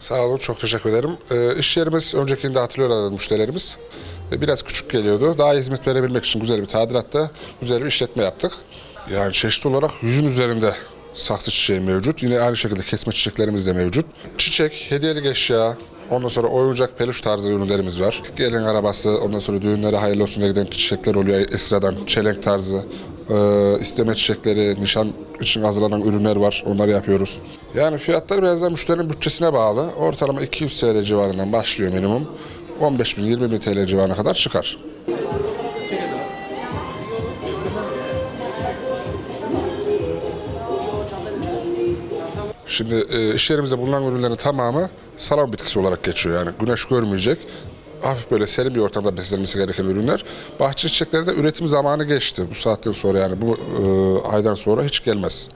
Sağ olun, çok teşekkür ederim. Ee, iş yerimiz öncekinde hatırlıyorlar müşterilerimiz. Ee, biraz küçük geliyordu. Daha hizmet verebilmek için güzel bir tadilatta, güzel bir işletme yaptık. Yani çeşitli olarak yüzün üzerinde saksı çiçeği mevcut. Yine aynı şekilde kesme çiçeklerimiz de mevcut. Çiçek, hediyelik eşya, ondan sonra oyuncak peluş tarzı ürünlerimiz var. Gelin arabası, ondan sonra düğünlere hayırlı olsun diye giden çiçekler oluyor ekstradan. Çelenk tarzı, ee, isteme çiçekleri, nişan için hazırlanan ürünler var. Onları yapıyoruz. Yani fiyatlar biraz da müşterinin bütçesine bağlı. Ortalama 200 TL civarından başlıyor minimum. 15 bin, 20 bin TL civarına kadar çıkar. Şimdi e, iş yerimizde bulunan ürünlerin tamamı salam bitkisi olarak geçiyor. Yani güneş görmeyecek, hafif böyle serin bir ortamda beslenmesi gereken ürünler. Bahçe çiçekleri de üretim zamanı geçti. Bu saatten sonra yani bu e, aydan sonra hiç gelmez.